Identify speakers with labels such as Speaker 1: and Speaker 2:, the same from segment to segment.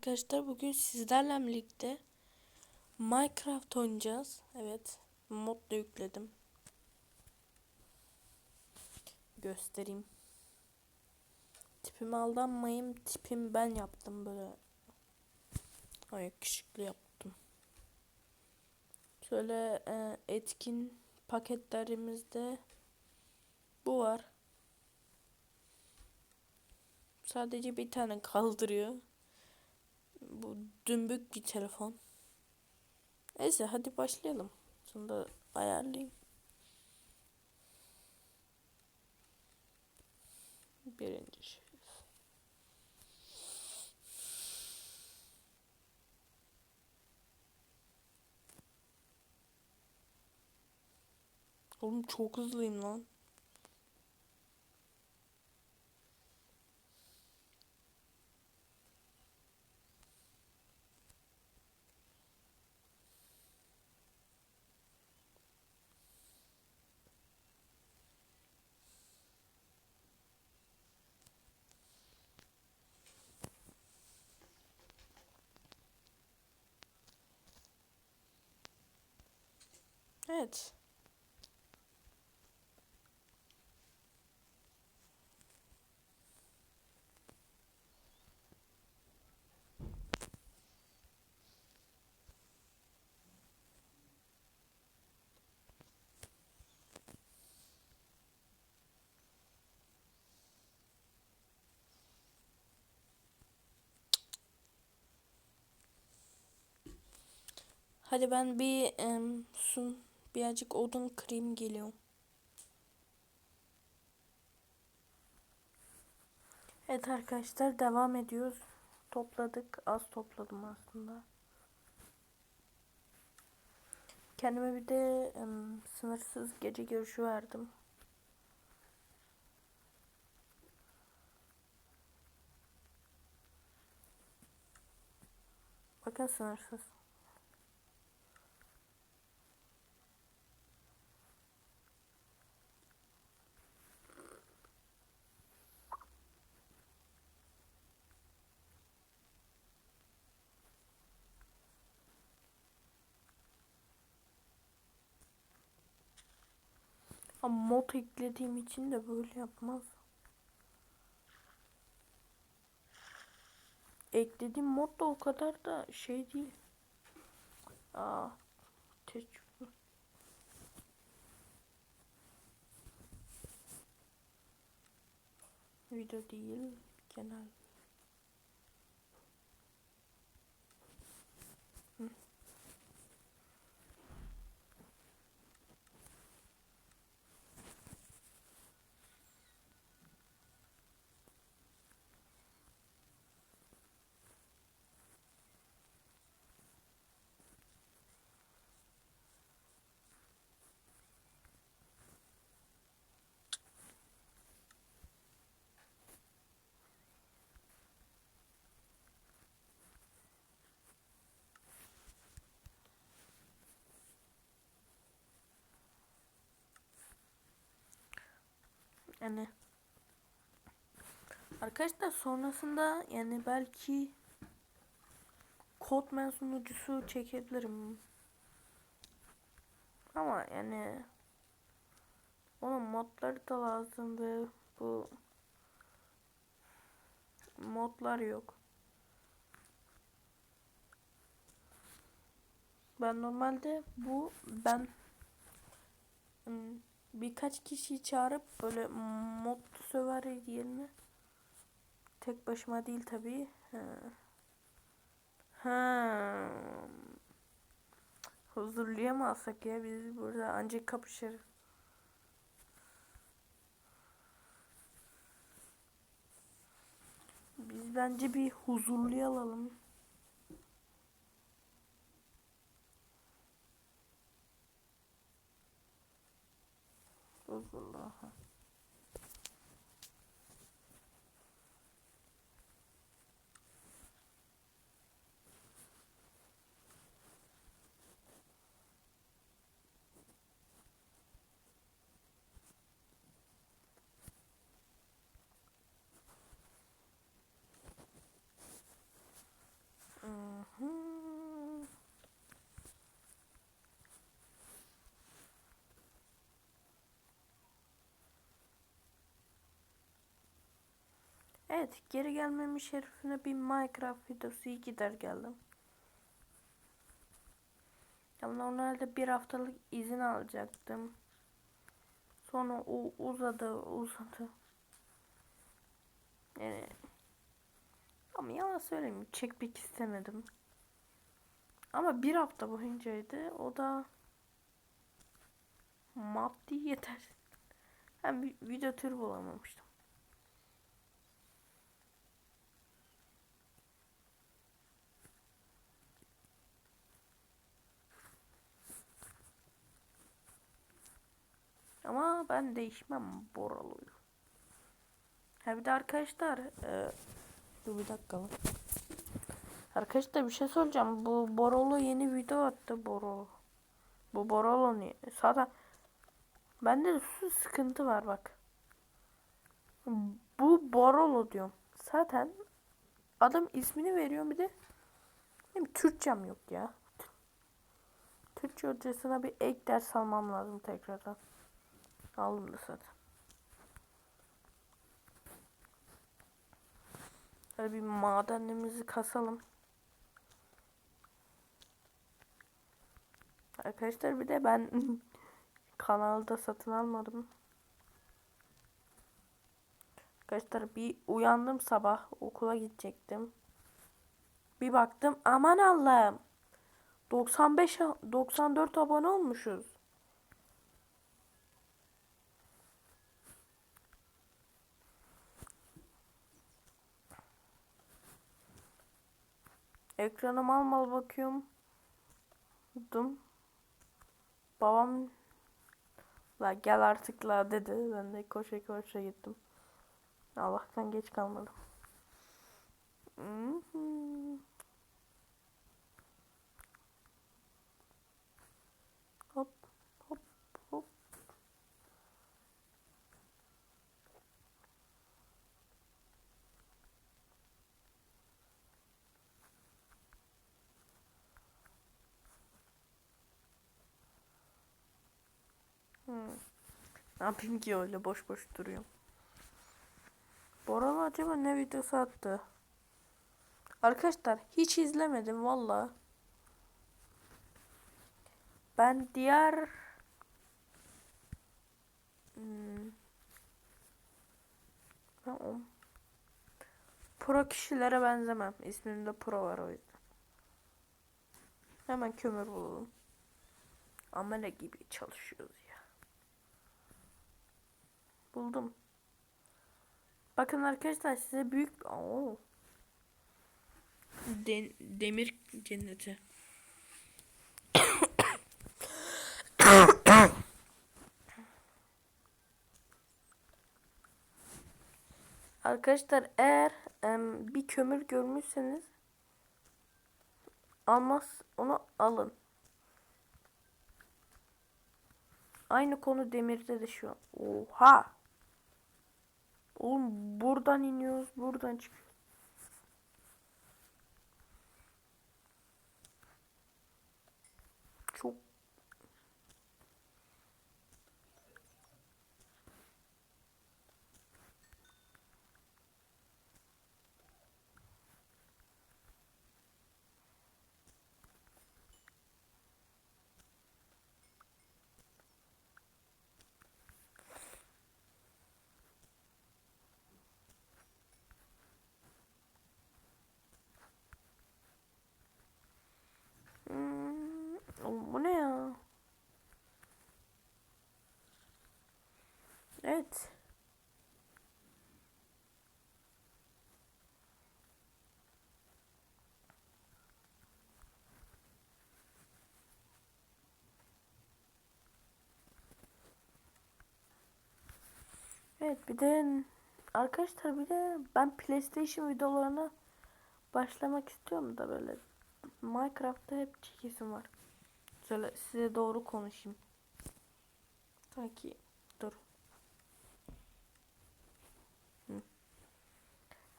Speaker 1: Arkadaşlar bugün sizlerle birlikte Minecraft oynayacağız. Evet, mod da yükledim. Göstereyim. Tipime aldanmayayım. Tipim ben yaptım böyle. Ay yakışıklı yaptım. Şöyle e, etkin paketlerimizde bu var. Sadece bir tane kaldırıyor. Bu dümbük bir telefon. Neyse hadi başlayalım. Şunu da ayarlayayım. Birinci şey. Oğlum çok hızlıyım lan. Evet. Hadi ben bir em, sun birazcık odun kırayım geliyorum. Evet arkadaşlar devam ediyoruz. Topladık. Az topladım aslında. Kendime bir de em, sınırsız gece görüşü verdim. Bakın sınırsız. Ama mod eklediğim için de böyle yapmaz. Eklediğim mod da o kadar da şey değil. Aa, tecrübe. Video değil, genel. Yani arkadaşlar sonrasında yani belki kod sunucusu çekebilirim. Ama yani onun modları da lazım ve bu modlar yok. Ben normalde bu ben ım, birkaç kişiyi çağırıp böyle mod söver yerine tek başıma değil tabii. Ha. ha. Huzurlayamazsak ya biz burada ancak kapışırız. Biz bence bir huzurlu alalım. 我死了还。Evet geri gelmemin şerefine bir Minecraft videosu iyi gider geldim. Ya normalde bir haftalık izin alacaktım. Sonra o uzadı uzadı. Yani ama yalan söyleyeyim çekmek istemedim. Ama bir hafta boyuncaydı. O da maddi yeter. Hem vi- video türü bulamamıştım. Ama ben değişmem Boralo'yu. Ha bir de arkadaşlar e, dur bir dakika. Arkadaşlar bir şey soracağım. Bu Borolo yeni video attı Borolo. Bu Borolo niye? Zaten bende de şu sıkıntı var bak. Bu Borolo diyorum. Zaten adam ismini veriyorum bir de benim Türkçem yok ya. Türkçe hocasına bir ek ders almam lazım tekrardan. Aldım da zaten. Hadi bir madenimizi kasalım. Arkadaşlar bir de ben kanalda satın almadım. Arkadaşlar bir uyandım sabah okula gidecektim. Bir baktım aman Allah'ım. 95 a- 94 abone olmuşuz. Ekrana mal mal bakıyorum. Dum. Babam la gel artık la dedi. Ben de koşa koşa gittim. Allah'tan geç kalmadım. Mhm. Hop hop hop. Hmm. Ne yapayım ki öyle boş boş duruyorum. Boran acaba ne videosu attı? Arkadaşlar hiç izlemedim valla. Ben diğer Hmm. Ben pro kişilere benzemem. İsmimde pro var o yüzden. Hemen kömür bulalım. Amele gibi çalışıyoruz. Buldum. Bakın arkadaşlar size büyük Oo. De- demir cenneti. Arkadaşlar eğer em, bir kömür görmüşseniz almaz onu alın. Aynı konu demirde de şu an. Oha. Oğlum buradan iniyoruz, buradan çıkıyoruz. Çok Hmm, oğlum bu ne ya? Evet. Evet bir de arkadaşlar bir de ben PlayStation videolarına başlamak istiyorum da böyle Minecraft'ta hep çekesim var. Şöyle size doğru konuşayım. Sanki dur. Hı.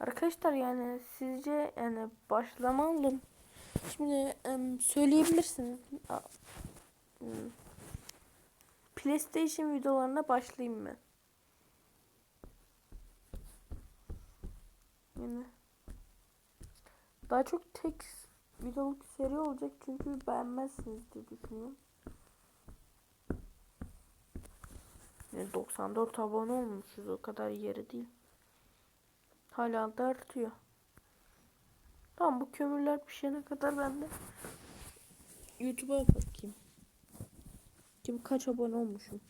Speaker 1: Arkadaşlar yani sizce yani başlamalım. Şimdi. A- hmm. PlayStation videolarına başlayayım mı? Yine. Daha çok tek videoluk seri olacak çünkü beğenmezsiniz diye düşünüyorum. Yani 94 abone olmuşuz o kadar yeri değil. Hala da artıyor. Tamam bu kömürler pişene kadar ben de YouTube'a bakayım. Kim kaç abone olmuşum?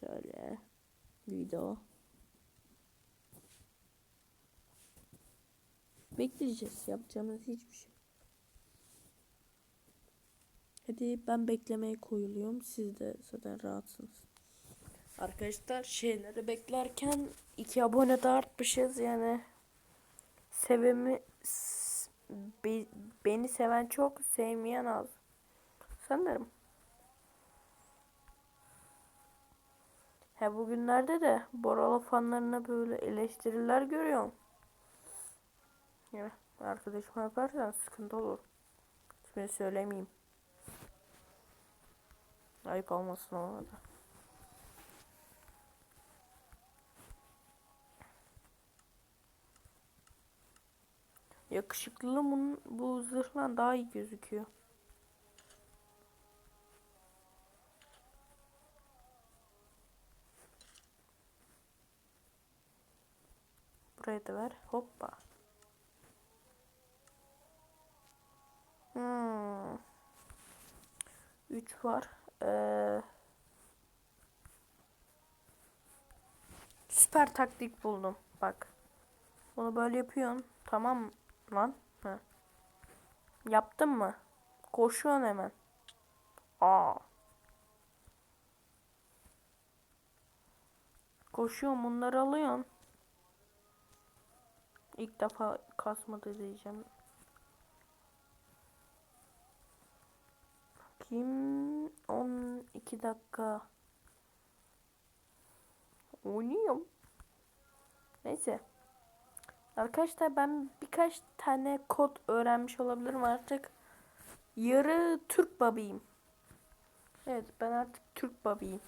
Speaker 1: Şöyle video. Bekleyeceğiz. Yapacağımız hiçbir şey. Hadi ben beklemeye koyuluyorum. Siz de zaten rahatsınız. Arkadaşlar şeyleri beklerken iki abone de artmışız yani. Sevimi be- beni seven çok, sevmeyen az. Sanırım. He bugünlerde de Boralı fanlarına böyle eleştiriler görüyorum. Ya arkadaşıma yaparsan sıkıntı olur. Şimdi söylemeyeyim. Ayıp olmasın ona da. Yakışıklılığım bu zırhla daha iyi gözüküyor. Buraya da ver. Hoppa. 3 var. Ee, süper taktik buldum. Bak. Bunu böyle yapıyorsun. Tamam lan. Heh. Yaptın mı? Koşuyorsun hemen. Aa. Koşuyorsun bunları alıyorsun. İlk defa kasmadı diyeceğim. Kim 12 dakika oynuyorum. Neyse. Arkadaşlar ben birkaç tane kod öğrenmiş olabilirim artık. Yarı Türk babiyim. Evet ben artık Türk babiyim.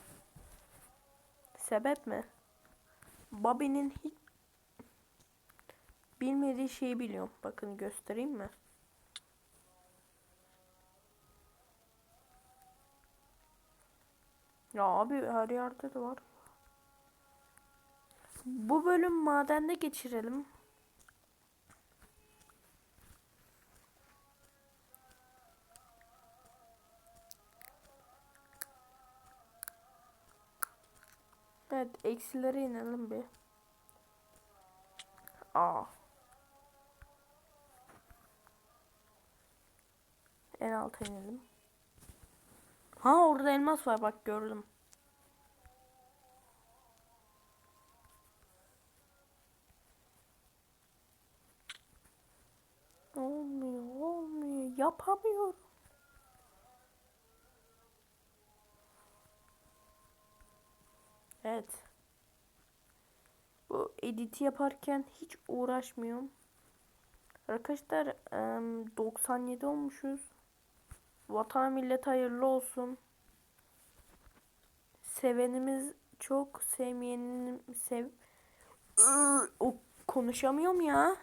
Speaker 1: Sebep mi? Babi'nin hiç bilmediği şeyi biliyorum. Bakın göstereyim mi? Ya abi her yerde de var. Bu bölüm madende geçirelim. Evet eksilere inelim bir. Aa. En alta inelim. Ha orada elmas var bak gördüm. Olmuyor, olmuyor. Yapamıyorum. Evet. Bu editi yaparken hiç uğraşmıyorum. Arkadaşlar 97 olmuşuz. Vatan millet hayırlı olsun. Sevenimiz çok, sevmeyenim sev o konuşamıyorum ya.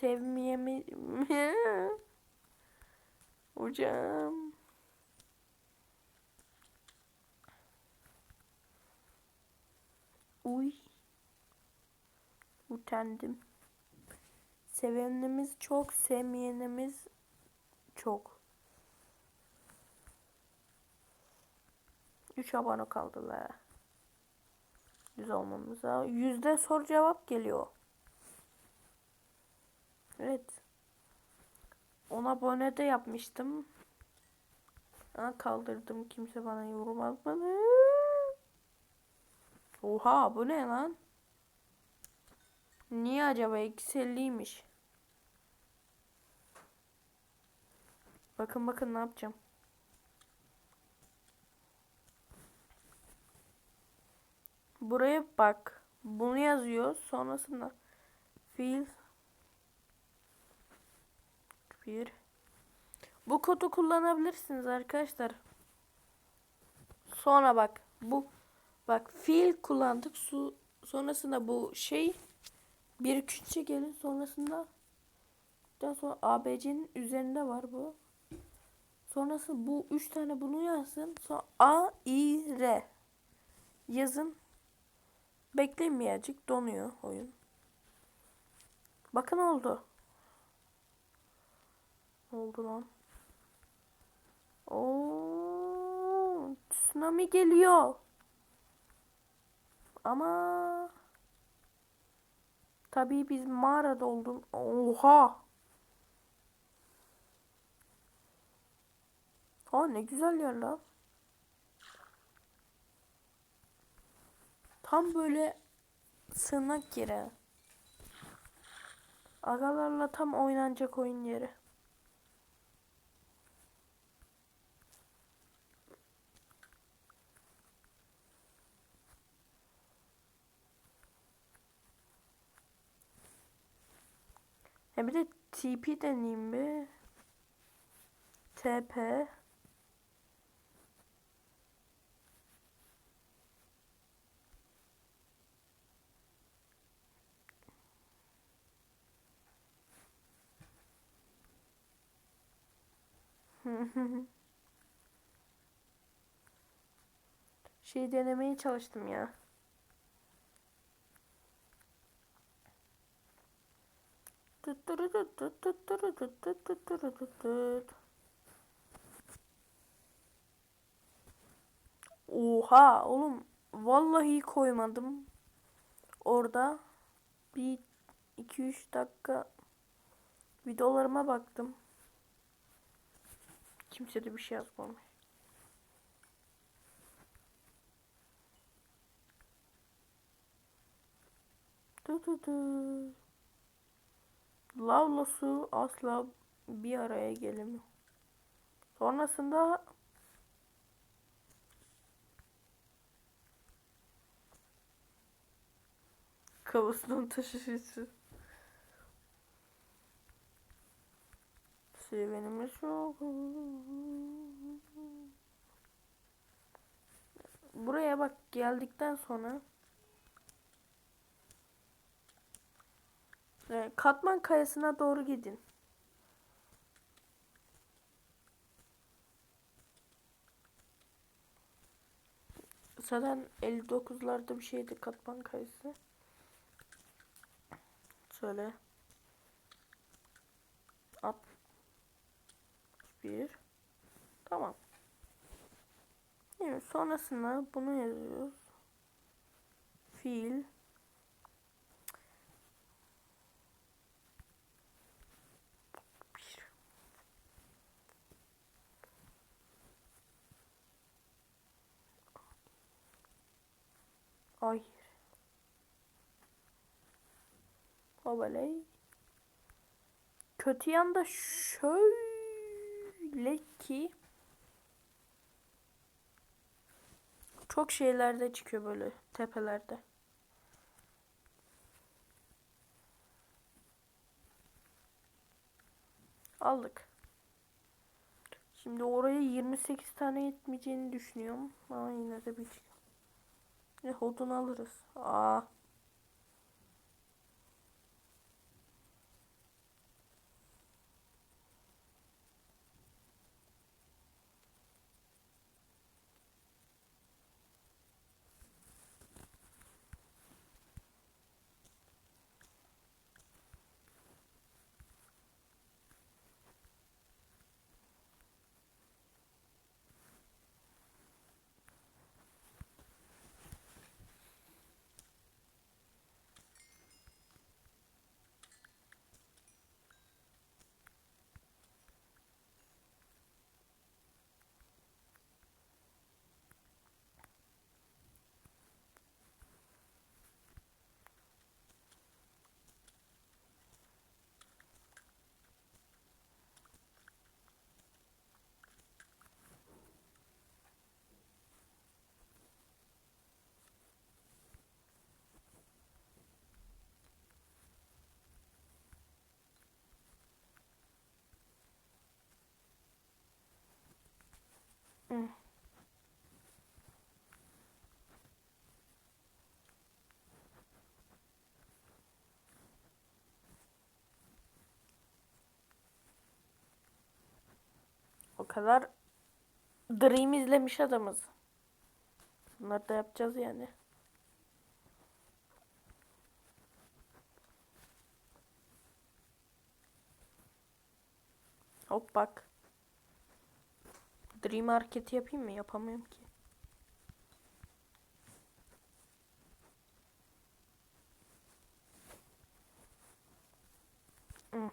Speaker 1: Sevmeyemi Hocam. Uy. Utandım. Sevenimiz çok, sevmeyenimiz çok. 3 abone kaldılar. 100 olmamıza. Yüzde soru cevap geliyor. Evet. 10 abone de yapmıştım. Ha, kaldırdım. Kimse bana yorum atmadı. Oha bu ne lan? Niye acaba eksi 50'ymiş? Bakın bakın ne yapacağım. Buraya bak. Bunu yazıyor. Sonrasında fiil bir bu kodu kullanabilirsiniz arkadaşlar. Sonra bak bu Bak fiil kullandık. Su sonrasında bu şey bir küçük gelin sonrasında daha sonra ABC'nin üzerinde var bu. Sonrası bu üç tane bunu yazsın. Sonra A, I, R yazın. Beklemeyecek donuyor oyun. Bakın oldu. Oldu lan. Oo, tsunami geliyor. Ama tabii biz mağarada oldum. Oha. Ha ne güzel yer lan. Tam böyle sığınak yeri. Agalarla tam oynanacak oyun yeri. Hem bir de TP deneyeyim bir. TP. Şey denemeye çalıştım ya. Oha oğlum vallahi koymadım. Orada bir 2-3 dakika videolarıma baktım. Kimse de bir şey yazmamış. Du du du. Lavla asla bir araya gelemiyor. Sonrasında Kavusdan taşıyıcı. Sevenimiz çok. Buraya bak geldikten sonra e, Katman Kayası'na doğru gidin. Zaten 59'larda bir şeydi Katman Kayası. Şöyle. 1. Tamam. Evet, sonrasında bunu yazıyoruz. Fiil. Hayır. Havaley. Kötü yanda şöyle ki çok şeylerde çıkıyor böyle tepelerde. Aldık. Şimdi oraya 28 tane yetmeyeceğini düşünüyorum. Ama yine de bir Ne hodun alırız. Aa. Kadar Dream izlemiş adamız. Bunları da yapacağız yani. Hop bak. Dream hareketi yapayım mı? Yapamıyorum ki. Hı.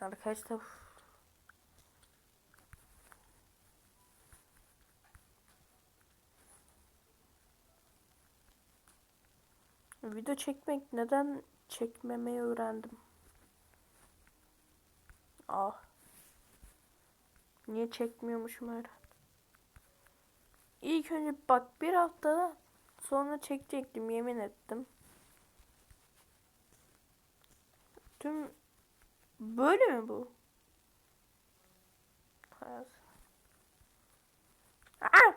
Speaker 1: Arkadaşlar Video çekmek neden çekmemeyi öğrendim. Ah. Niye çekmiyormuşum öyle? İlk önce bak bir hafta sonra çekecektim yemin ettim. Tüm böyle mi bu? Hayat. Aa!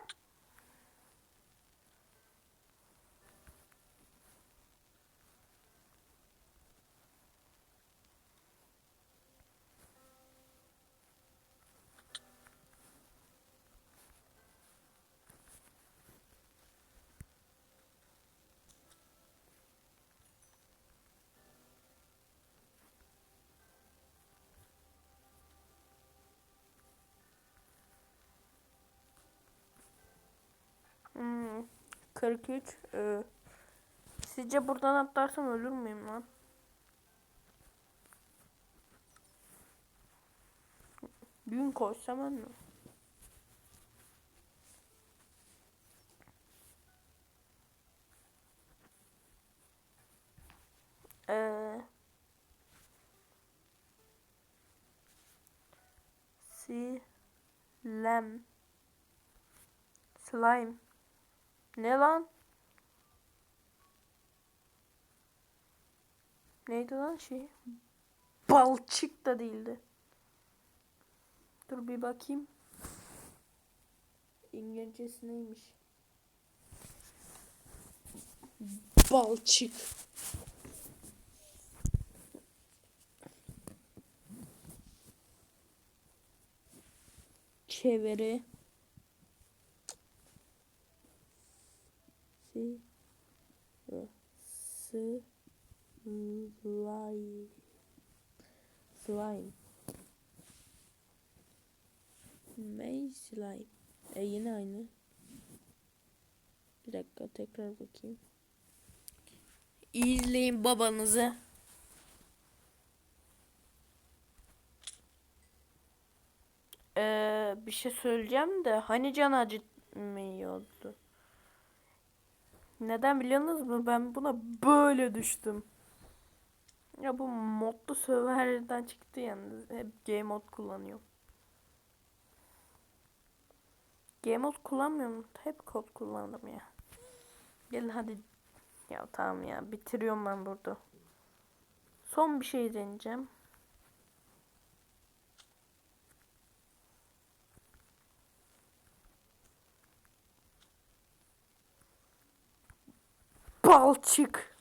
Speaker 1: 43. Ee, sizce buradan atlarsam ölür müyüm lan? Gün koşsam ölmem. Ee, Silem. Slime. Ne lan? Neydi lan şey? Balçık da değildi. Dur bir bakayım. İngilizcesi neymiş? Balçık. Çeviri. Slime. Slime. May slime. E yine aynı. Bir dakika tekrar bakayım. İzleyin babanızı. Ee, bir şey söyleyeceğim de hani can acıtmıyordu. Neden biliyorsunuz mu? Ben buna böyle düştüm. Ya bu modlu serverden çıktı yalnız. Hep game mod kullanıyorum. Game mod kullanmıyorum. Hep kod kullandım ya. Gelin hadi. Ya tamam ya. Bitiriyorum ben burada. Son bir şey deneyeceğim. Balçık.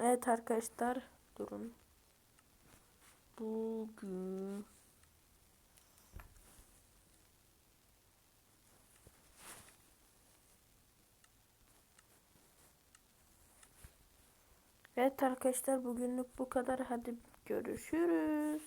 Speaker 1: Evet arkadaşlar. Durun. Bugün Evet arkadaşlar bugünlük bu kadar. Hadi görüşürüz.